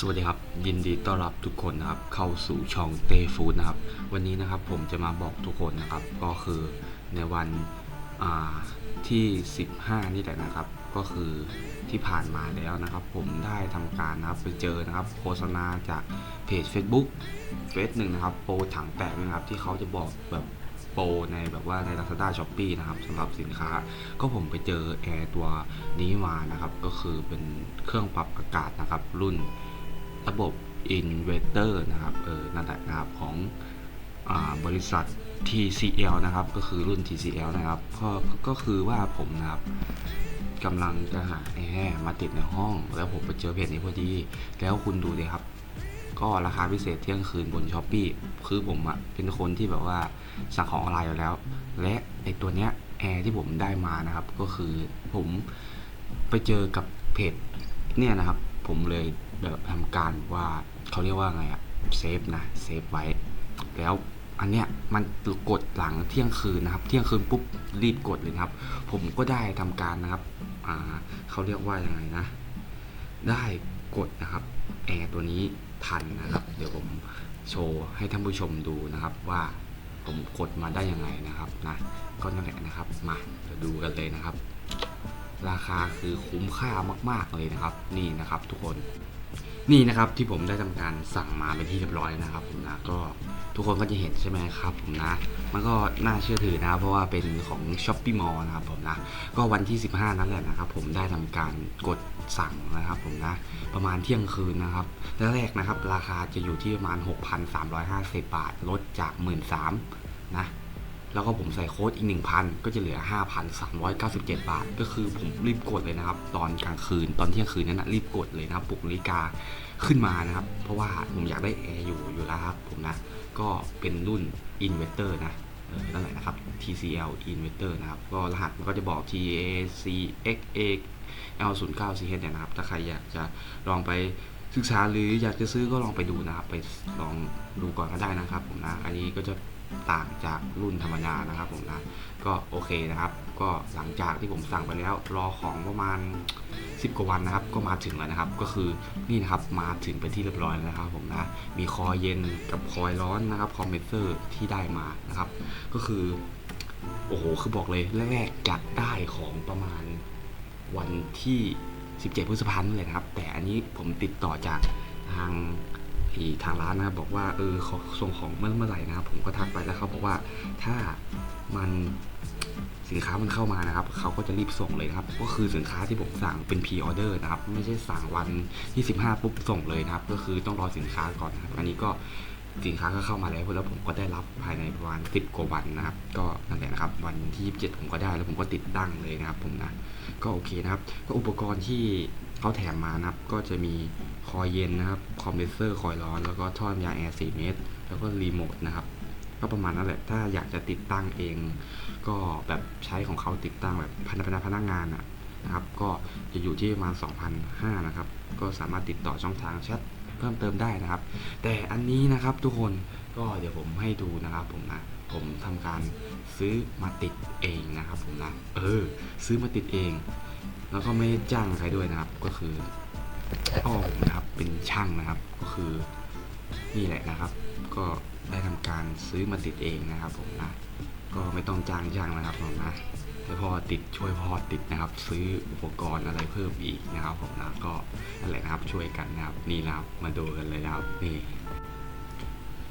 สวัสดีครับ ยินดีต้อนรับทุกคนนะครับเข้าสู่ช่องเต้ฟู้ดนะครับ วันนี้นะครับผมจะมาบอกทุกคนนะครับ ก็คือในวันอ่าที่ 15 นี่แหละนะครับ ก็คือที่ผ่านมาแล้วนะครับ ผมได้ทำการนะครับไปเจอนะครับ โฆษณาจากเพจ Facebook เฟซหนึ่งนะครับโปรถังแตกนะครับที่เขาจะบอกแบบโปรในแบบว่าใน Lazada s h o p e e นะครับสำหรับสินค้า ก็ผมไปเจอแอร์ตัวนี้มานะครับ ก็คือเป็นเครื่องปรับอากาศนะครับรุ่น ระบบ Inverter นะครับเออนั่นแหละนะครับของอบริษัท TCL นะครับก็คือรุ่น TCL นะครับก็ก็คือว่าผมนะครับกำลังจะหาแอร์มาติดในห้อง แล้วผมไปเจอเพจนี้พอดี แล้วคุณดูดิครับ ก็ราคาพิเศษเที่ยงคืนบนช้อปปีคือผมอะเป็นคนที่แบบว่าสั่งของออนไลน์อยู่แล้ว และไอตัวเนี้ยแอร์ที่ผมได้มานะครับ ก็คือผมไปเจอกับเพจเนี่ยนะครับ ผมเลย แบบทำการว่าเขาเรียกว่าไงอะเซฟนะเซฟไว้ แล้วอันเนี้ยมันกดหลังเที่ยงคืนนะครับ เที่ยงคืนปุ๊บรีบกดเลยครับ ผมก็ได้ทำการนะครับอ่าเขาเรียกว่ายังไงนะ ได้กดนะครับแอร์ตัวนี้ทันนะครับ เดี๋ยวผมโชว์ให้ท่านผู้ชมดูนะครับว่าผมกดมาได้ยังไงนะครับนะก็นั่นแหละนะครับมาเดี๋ยวดูกันเลยนะครับ ราคาคือคุ้มค่ามาก ๆเลยนะครับ นี่นะครับทุกคน นี่นะครับที่ผมได้ทำการสั่งมาเป็นที่เรียบร้อยนะครับผมนะก็ทุกคนก็จะเห็นใช่ไหมครับผมนะ มันก็น่าเชื่อถือนะครับเพราะว่าเป็นของ s h o p ปี้มอลนะครับผมนะ ก็วันที่ 15 นั้นแหละนะครับ ผมได้ทำการกดสั่งนะครับผมนะ ประมาณเที่ยงคืนนะครับแรกๆนะครับ ราคาจะอยู่ที่ประมาณ 6,350 บาท ลดจาก 13,000นะ แล้วก็ผมใส่โค้ดอีก 1,000 ก็จะเหลือ 5,397 บาท ก็คือผมรีบกดเลยนะครับ ตอนกลางคืนตอนเที่ยงคืนนั้นนะรีบกดเลยนะครับปลุกนาฬิกาขึ้นมานะครับ เพราะว่าผมอยากได้แอร์อยู่อยู่แล้วครับผมนะ ก็เป็นรุ่น Inverter นะเออนั่นแหละนะครับ TCL Inverter นะครับ ก็รหัสมันก็จะบอก TACXA L09CH เนี่ยนะครับ ถ้าใครอยากจะลองไปศึกษาหรืออยากจะซื้อก็ลองไปดูนะครับ ไปลองดูก่อนก็ได้นะครับผมนะ อันนี้ก็จะ ต่างจากรุ่นธรรมดานะครับผมนะก็โอเคนะครับ ก็หลังจากที่ผมสั่งไปแล้วรอของประมาณ 10 กว่าวันนะครับ ก็มาถึงแล้วนะครับ ก็คือนี่นะครับมาถึงเป็นที่เรียบร้อยแล้วนะครับผมนะมีคอยเย็นกับคอยร้อนนะครับคอมเพรสเซอร์ที่ได้มานะครับ ก็คือโอ้โหคือบอกเลยแรกๆจะได้ของประมาณวันที่ 17 พฤษภาคมเลยนะครับ แต่อันนี้ผมติดต่อจากทาง ที่ทางร้านนะครับบอกว่าเออขอส่งของเมื่อเมื่อไหร่นะครับผมก็ทักไปแล้วเขาบอกว่าถ้ามันสินค้ามันเข้ามานะครับเขาก็จะรีบส่งเลยนะครับ ก็คือสินค้าที่ผมสั่งเป็นพรีออเดอร์นะครับ ไม่ใช่สั่งวันที่15ปุ๊บส่งเลยนะครับ ก็คือต้องรอสินค้าก่อนนะครับ อันนี้ก็สินค้าก็เข้ามาแล้วแล้วผมก็ได้รับภายในประมาณ10กว่าวันนะครับ ก็นั่นแหละนะครับ วันที่27ผมก็ได้แล้วผมก็ติดตั้งเลยนะครับ ผมนะก็โอเคนะครับ ก็อุปกรณ์ที่ เขาแถมมานะครับก็จะมีคอยเย็นนะครับคอมเพรสเซอร์คอยร้อนแล้วก็ท่อน้ำยาแอร์4เมตร แล้วก็รีโมทนะครับก็ประมาณนั้นแหละถ้าอยากจะติดตั้งเอง ก็แบบใช้ของเขาติดตั้งแบบพนักพนักงานอะนะครับ ก็จะอยู่ที่ประมาณ2,500นะครับ ก็สามารถติดต่อช่องทางแชทเพิ่มเติมได้นะครับ แต่อันนี้นะครับทุกคนก็เดี๋ยวผมให้ดูนะครับผมนะผมทำการซื้อมาติดเองนะครับผมนะเออซื้อมาติดเอง แล้วก็ไม่จ้างใครด้วยนะครับ ก็คือพ่อผมนะครับเป็นช่างนะครับ ก็คือนี่แหละนะครับ ก็ได้ทำการซื้อมาติดเองนะครับ ผมนะ ก็ไม่ต้องจ้างช่างนะครับผมนะให้พ่อติดช่วยพ่อติดนะครับ ซื้ออุปกรณ์อะไรเพิ่มอีกนะครับ ผมนะก็นั่นแหละนะครับช่วยกันนะครับ นี่นะครับมาดูกันเลยนะครับนี่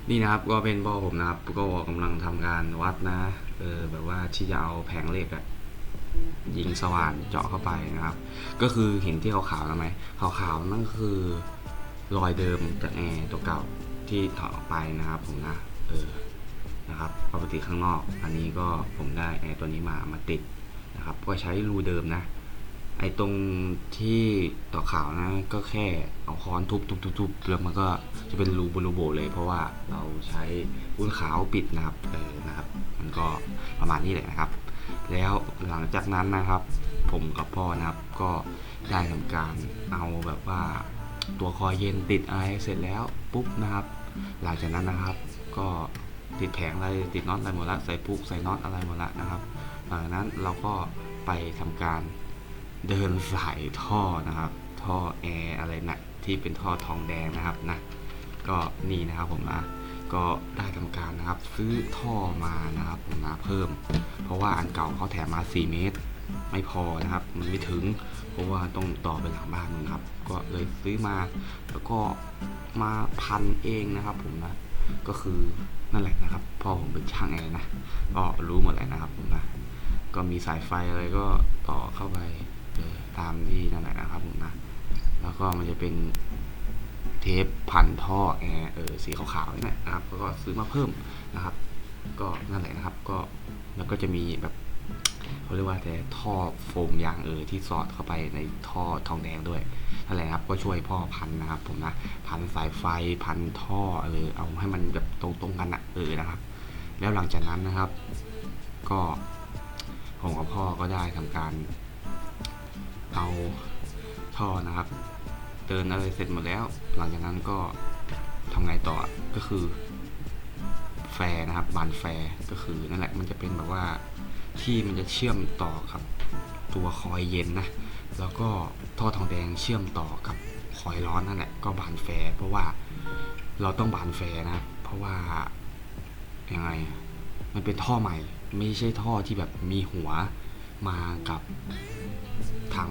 นี่นะครับก็เป็นพ่อผมนะครับ ก็กำลังทำการวัดนะ เออแบบว่าที่จะเอาแผงเหล็กอะ ยิงสว่านเจาะเข้าไปนะครับ ก็คือเห็นที่ขาวๆแล้วไหมขาวๆนั่นคือรอยเดิมจากแอร์ตัวเก่าที่ถอดออกไปนะครับผมนะเออนะครับปกติข้างนอก อันนี้ก็ผมได้แอร์ตัวนี้มามาติดนะครับ ก็ใช้รูเดิมนะ ไอ้ตรงที่ต่อขาวนะก็แค่เอาค้อนทุบทุบทุบทุบแล้วมันก็จะเป็นรูบรูโบเลย เพราะว่าเราใช้วุ้นขาวปิดนะครับเออนะครับ มันก็ประมาณนี้แหละนะครับ แล้วหลังจากนั้นนะครับ ผมกับพ่อนะครับก็ได้ทำการเอาแบบว่าตัวคอยเย็นติดอะไรเสร็จแล้วปุ๊บนะครับ หลังจากนั้นนะครับก็ติดแผงอะไรติดน็อตอะไรหมดละใส่ปลุกใส่น็อตอะไรหมดละนะครับ หลังจากนั้นเราก็ไปทำการเดินสายท่อนะครับ ท่อแอร์อะไรนะที่เป็นท่อทองแดงนะครับนะก็นี่นะครับผมนะ ก็ได้ทำการนะครับ ซื้อท่อมานะครับผมนะเพิ่ม เพราะว่าอันเก่าเขาแถมมา 4 เมตร ไม่พอนะครับ มันไม่ถึง เพราะว่าต้องต่อไปหลังบ้านนู่นครับ ก็เลยซื้อมาแล้วก็มาพันเองนะครับผมนะก็คือนั่นแหละนะครับพ่อผมเป็นช่างแอร์นะก็รู้หมดเลยนะครับผมนะก็มีสายไฟอะไรก็ต่อเข้าไปตามที่นั่นแหละนะครับผมนะแล้วก็มันจะเป็น เทปพันท่อแอร์เออสีขาวๆนี่นะครับแล้วก็ซื้อมาเพิ่มนะครับ ก็นั่นแหละนะครับก็แล้วก็จะมีแบบเขาเรียกว่าแต่ท่อโฟมยางเออที่สอดเข้าไปในท่อทองแดงด้วยนั่นแหละครับก็ช่วยพ่อพันนะครับ ผมนะพันสายไฟพันท่อเออเอาให้มันแบบตรงๆกันอะเออนะครับ แล้วหลังจากนั้นนะครับ ก็ผมกับพ่อก็ได้ทำการ เอาท่อนะครับ เดินอะไรเสร็จหมดแล้ว หลังจากนั้นก็ทำไงต่อก็คือ แฟร์นะครับบานแฟร์ก็คือนั่นแหละมันจะเป็นแบบว่าที่มันจะเชื่อมต่อกับตัวคอยเย็นนะ แล้วก็ท่อทองแดงเชื่อมต่อกับคอยร้อนนั่นแหละก็บานแฟร์เพราะว่าเราต้องบานแฟร์นะเพราะว่ายังไงมันเป็นท่อใหม่ ไม่ใช่ท่อที่แบบมีหัวมากับทาง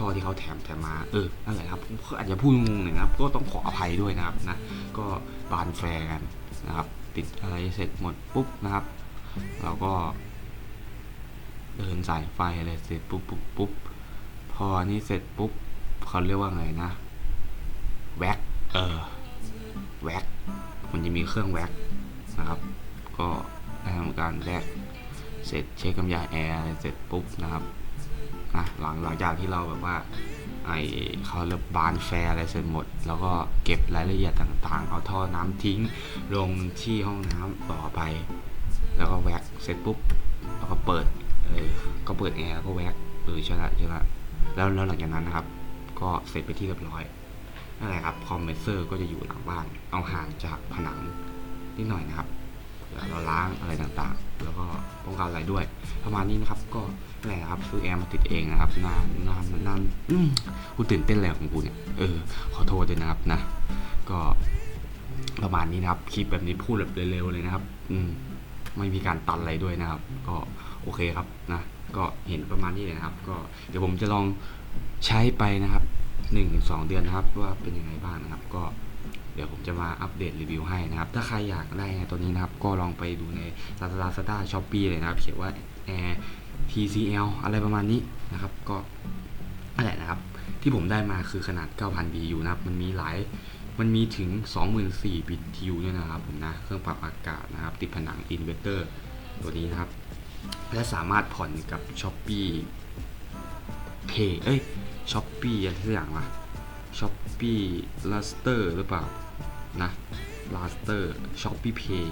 ท่อที่เขาแถมแถมมาเออนั่นแหละครับผมอาจจะพูดงงหน่อยนะครับ ก็ต้องขออภัยด้วยนะครับนะก็บานแฟร์กันนะครับ ติดอะไรเสร็จหมดปุ๊บนะครับ เราก็ เดินสายไฟอะไรเสร็จปุ๊บปุ๊บปุ๊บพอนี่เสร็จปุ๊บเขาเรียกว่าไงนะแว็กเออแว็กมันจะมีเครื่องแว็กนะครับ ก็ได้ทำการแว็กเสร็จเช็คกำยาแอร์เสร็จปุ๊บนะครับ อะหลังหลังจากที่เราแบบว่าไอเขาเรียกบานแฟร์อะไรเสร็จหมด แล้วก็เก็บรายละเอียดต่างๆ เอาท่อน้ำทิ้ง ลงที่ห้องน้ำต่อไป แล้วก็แว็กเสร็จปุ๊บแล้วก็เปิดเออก็เปิดแอร์แล้วก็แว็กเออใช่ละใช่ละแล้วแล้วหลังจากนั้นนะครับ ก็เสร็จไปที่เรียบร้อยนั่นแหละครับคอมเพรสเซอร์ก็จะอยู่หลังบ้าน เอาห่างจากผนังนิดหน่อยนะครับเผื่อเราล้างอะไรต่างๆ แล้วก็ ป้องกันอะไรด้วย ประมาณนี้นะครับ ก็แหละครับซื้อแอร์มาติดเองนะครับนานนานนานอืมกูตื่นเต้นแล้วของกูเนี่ย เออ ขอโทษด้วยนะครับนะ ก็ประมาณนี้นะครับ คลิปแบบนี้พูดแบบเร็วๆเลยนะครับ อืม ไม่มีการตัดอะไรด้วยนะครับ ก็โอเคครับนะ ก็เห็นประมาณนี้เลยนะครับ ก็เดี๋ยวผมจะลองใช้ไปนะครับ1นถึงสองเดือนนะครับ ว่าเป็นยังไงบ้างนะครับ ก็ ดี๋ยวผมจะมาอัปเดตรีวิวให้นะครับ ถ้าใครอยากได้ตัวนี้นะครับ ก็ลองไปดูใน Lazada Shopee เลยนะครับ เขียนว่า Air TCL อะไรประมาณนี้นะครับ ก็นั่นแหละนะครับ ที่ผมได้มาคือขนาด 9,000 BTU นะครับ มันมีหลาย มันมีถึง 24,000 BTU ด้วยนะครับผมนะ เครื่องปรับอากาศนะครับ ติดผนังอินเวอร์เตอร์ตัวนี้นะครับ และสามารถผ่อนกับ s h o p e e Pay เอ้ย s h o p e e อะไรสักอย่างวะ s h o p e e Luster หรือเปล่า นะ Luster s h o p e e Pay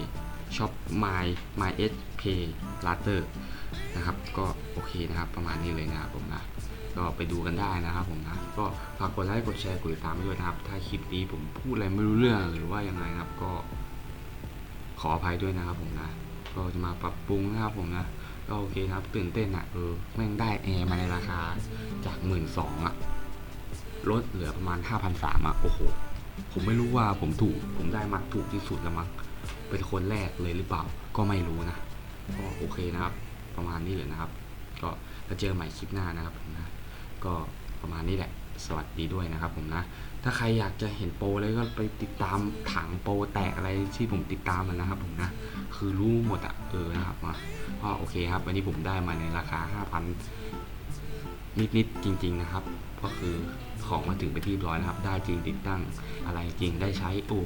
Shop My My S Pay Luster นะครับ ก็โอเคนะครับ ประมาณนี้เลยนะครับผมนะก็ไปดูกันได้นะครับผมนะ ก็ฝากกดไลค์กดแชร์กดติดตามไปด้วยนะครับ ถ้าคลิปนี้ผมพูดอะไรไม่รู้เรื่องหรือว่ายังไงนะครับ ก็ ขออภัยด้วยนะครับผมนะ ก็จะมาปรับปรุงนะครับผมนะก็โอเคนะครับตื่นเต้นอะเออแม่งได้แอร์มาในราคาจากหมื่นสองอะ ลดเหลือประมาณห้าพันสามอะโอ้โห ผมไม่รู้ว่าผมถูก ผมได้มาถูกที่สุดแล้วมั้งเป็นคนแรกเลยหรือเปล่า ก็ไม่รู้นะ ก็โอเคนะครับ ประมาณนี้เลยนะครับ ก็แล้วเจอใหม่คลิปหน้านะครับผมนะ ก็ประมาณนี้แหละ สวัสดีด้วยนะครับผมนะ ถ้าใครอยากจะเห็นโปรเลยก็ไปติดตามถังโปรแตกอะไรที่ผมติดตามมันนะครับผมนะ คือรู้หมดอะเออนะครับมาก็โอเคครับ วันนี้ผมได้มาในราคา 5,000 นิดๆจริง ๆนะครับ ก็คือของมาถึงไปที่ร้อยนะครับ ได้จริงติดตั้งอะไรจริงได้ใช้โอ้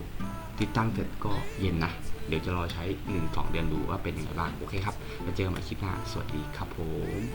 ติดตั้งเสร็จก็เย็นนะ เดี๋ยวจะรอใช้ 1-2 เดือนดูว่าเป็นยังไงบ้าง โอเคครับ แล้วเจอกันใหม่คลิปหน้า สวัสดีครับผม